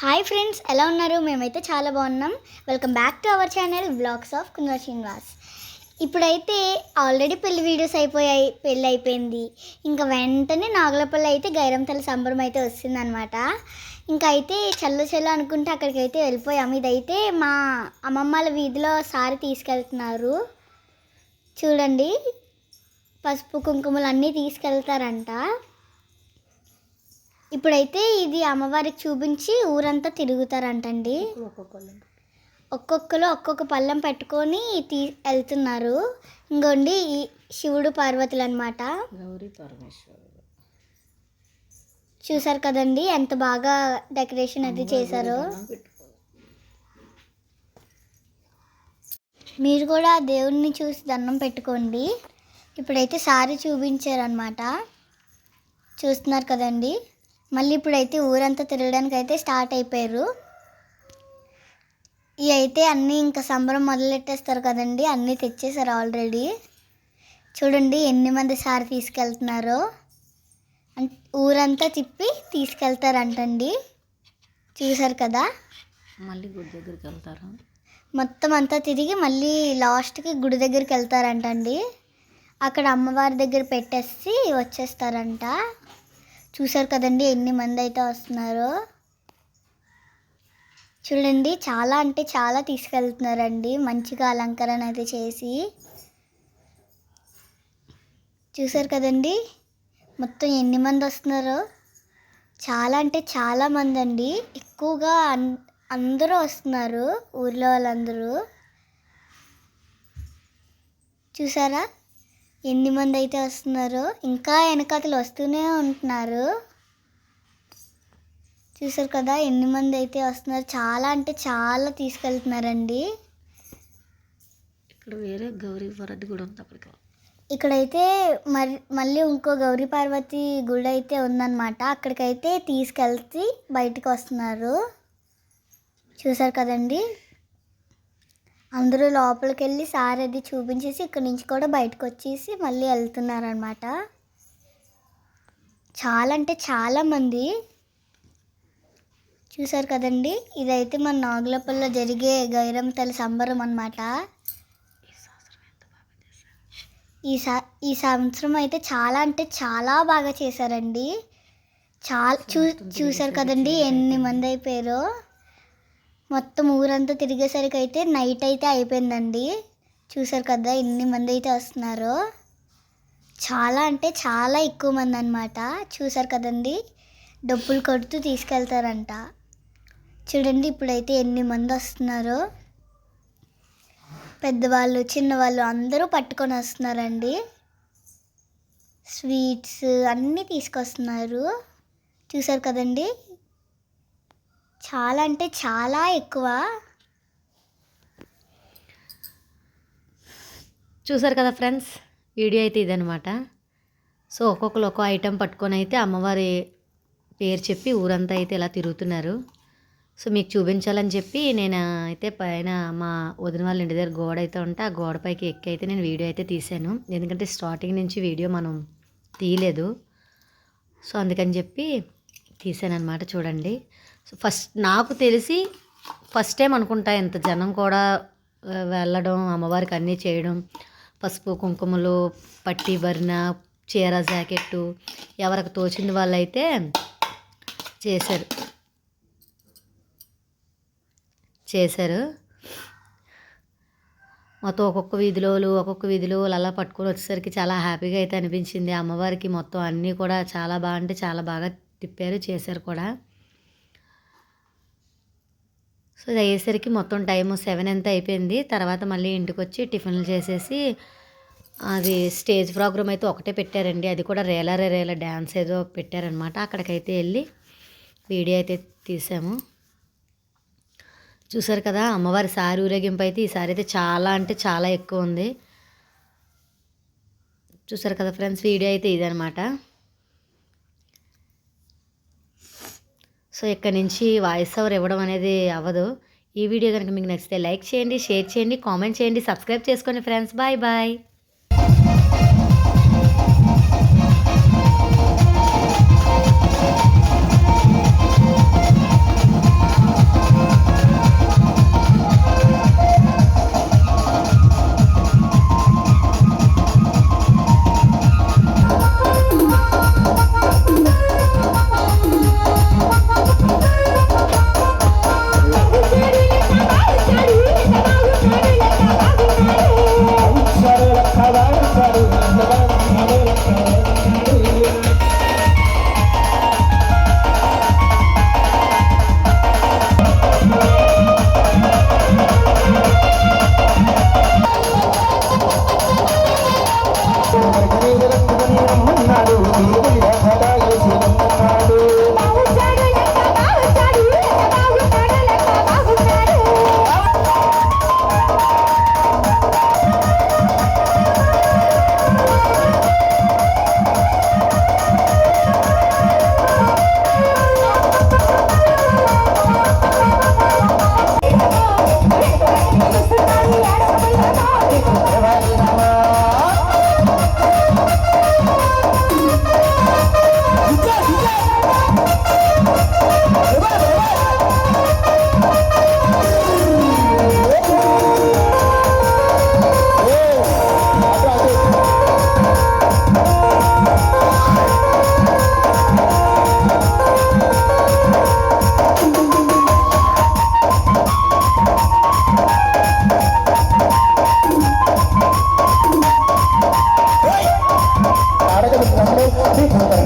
Hi friends ఎలా ఉన్నారు? మేమైతే చాలా బాగున్నాం. Welcome back to our channel blogs of Kundar Srinivas ఇప్పుడైతే ఆల్రెడీ పెళ్ళి వీడియోస్ అయిపోయాయి పెళ్ళి అయిపోయింది. ఇంకా వెంటనే నాగలపల్లి అయితే గైరంతల సంబరం అయితే వస్తుందన్నమాట. ఇంకా అయితే చల్ల చల్ల అనుకుంటే అక్కడికి అయితే వెళ్ళిపోయాము ఇదైతే మా అమ్మమ్మల వీధిలో సారి తీసుకెళ్తున్నారు. చూడండి. పసుపు కుంకుమలు అన్నీ తీసుకెళ్తారంట. ఇప్పుడైతే ఇది అమ్మవారికి చూపించి ఊరంతా తిరుగుతారంటండి. ఒక్కొక్కరు ఒక్కొక్క పళ్ళెం పెట్టుకొని తీ వెళ్తున్నారు. ఇంకోండి ఈ శివుడు పార్వతులు అనమాట చూసారు కదండి ఎంత బాగా డెకరేషన్ అది చేశారో. మీరు కూడా దేవుడిని చూసి దండం పెట్టుకోండి. ఇప్పుడైతే సారీ చూపించారనమాట చూస్తున్నారు కదండి. మళ్ళీ ఇప్పుడైతే ఊరంతా తిరగడానికి అయితే స్టార్ట్ అయిపోయారు. ఇవి అయితే అన్నీ ఇంకా సంబరం మొదలెట్టేస్తారు కదండి అన్నీ తెచ్చేసారు ఆల్రెడీ. చూడండి ఎన్ని మంది సారి తీసుకెళ్తున్నారో. ఊరంతా తిప్పి తీసుకెళ్తారంటండి. చూసారు కదా? మళ్ళీ గుడి దగ్గరికి వెళ్తారు? మొత్తం అంతా తిరిగి మళ్ళీ లాస్ట్కి గుడి దగ్గరికి వెళ్తారంటండి. అక్కడ అమ్మవారి దగ్గర పెట్టేసి వచ్చేస్తారంట. చూసారు కదండి ఎన్ని మంది అయితే వస్తున్నారో. చూడండి చాలా అంటే చాలా తీసుకెళ్తున్నారండి. మంచిగా అలంకరణ అయితే చేసి. చూసారు కదండి మొత్తం ఎన్ని మంది వస్తున్నారో. చాలా అంటే చాలా మంది అండి ఎక్కువగా అన్ అందరూ వస్తున్నారు ఊర్లో వాళ్ళందరూ. చూసారా ఎన్ని మంది అయితే వస్తున్నారో ఇంకా వెనకాతలు వస్తూనే ఉంటున్నారు. చూసారు కదా ఎన్ని మంది అయితే వస్తున్నారు చాలా అంటే చాలా తీసుకెళ్తున్నారండి. ఇక్కడ వేరే గౌరీ వరది కూడా ఉంది అప్పటికి ఇక్కడైతే మరి మళ్ళీ ఇంకో గౌరీ పార్వతి గుడి అయితే ఉందన్నమాట. అక్కడికైతే తీసుకెళ్తే బయటకు వస్తున్నారు. చూసారు కదండి. అందరూ లోపలికి వెళ్ళి సార్ అది చూపించేసి ఇక్కడ నుంచి కూడా బయటకు వచ్చేసి మళ్ళీ వెళ్తున్నారనమాట చాలా అంటే చాలా మంది. చూసారు కదండి? ఇదైతే మన నాగులపల్లిలో జరిగే గైరం తల్లి సంబరం అన్నమాట. ఈ సా ఈ సంవత్సరం అయితే చాలా అంటే చాలా బాగా చేశారండి. చాలా చూ చూసారు కదండి ఎన్ని మంది అయిపోయారో. మొత్తం ఊరంతా తిరిగేసరికి అయితే నైట్ అయితే అయిపోయిందండి. చూసారు కదా ఎన్ని మంది అయితే వస్తున్నారో. చాలా అంటే చాలా ఎక్కువ మంది అనమాట చూసారు కదండి? డబ్బులు కొడుతూ తీసుకెళ్తారంట. చూడండి ఇప్పుడైతే ఎన్ని మంది వస్తున్నారో. పెద్దవాళ్ళు చిన్నవాళ్ళు అందరూ పట్టుకొని వస్తున్నారండి. స్వీట్స్ అన్నీ తీసుకొస్తున్నారు. చూసారు కదండి? చాలా అంటే చాలా ఎక్కువ. చూసారు కదా ఫ్రెండ్స్ వీడియో అయితే ఇదనమాట సో ఒక్కొక్కరు ఒక్కో ఐటెం పట్టుకొని అయితే అమ్మవారి పేరు చెప్పి ఊరంతా అయితే ఇలా తిరుగుతున్నారు. సో మీకు చూపించాలని చెప్పి నేను అయితే పైన మా వదిన వాళ్ళ ఇంటి దగ్గర గోడ అయితే ఉంటే ఆ గోడపైకి ఎక్కి అయితే నేను వీడియో అయితే తీశాను. ఎందుకంటే స్టార్టింగ్ నుంచి వీడియో మనం తీయలేదు. సో అందుకని చెప్పి తీసాను అనమాట చూడండి. ఫస్ట్ నాకు తెలిసి ఫస్ట్ టైం అనుకుంటా ఇంత జనం కూడా వెళ్ళడం అమ్మవారికి అన్నీ చేయడం. పసుపు కుంకుమలు పట్టి బరిన చీర జాకెట్టు ఎవరికి తోచింది వాళ్ళైతే చేశారు. చేశారు. మొత్తం ఒక్కొక్క వీధిలో ఒక్కొక్క వీధిలో అలా పట్టుకొని వచ్చేసరికి చాలా హ్యాపీగా అయితే అనిపించింది. అమ్మవారికి మొత్తం అన్నీ కూడా చాలా బాగా అంటే చాలా బాగా తిప్పారు చేశారు కూడా. సో ఇది అయ్యేసరికి మొత్తం టైము సెవెన్ ఎంత అయిపోయింది. తర్వాత మళ్ళీ ఇంటికి వచ్చి టిఫిన్లు చేసేసి అది స్టేజ్ ప్రోగ్రామ్ అయితే ఒకటే పెట్టారండి. అది కూడా రేలా రేల డ్యాన్స్ ఏదో పెట్టారనమాట. అక్కడికైతే వెళ్ళి వీడియో అయితే తీసాము. చూసారు కదా అమ్మవారి సారి ఊరేగింపు అయితే ఈసారి అయితే చాలా అంటే చాలా ఎక్కువ ఉంది. చూసారు కదా ఫ్రెండ్స్ వీడియో అయితే ఇదనమాట. సో ఇక్కడ నుంచి వాయిస్ ఓవర్ ఇవ్వడం అనేది అవ్వదు. ఈ వీడియో కనుక మీకు నచ్చితే లైక్ చేయండి షేర్ చేయండి కామెంట్ చేయండి సబ్స్క్రైబ్ చేసుకోండి ఫ్రెండ్స్. Bye bye.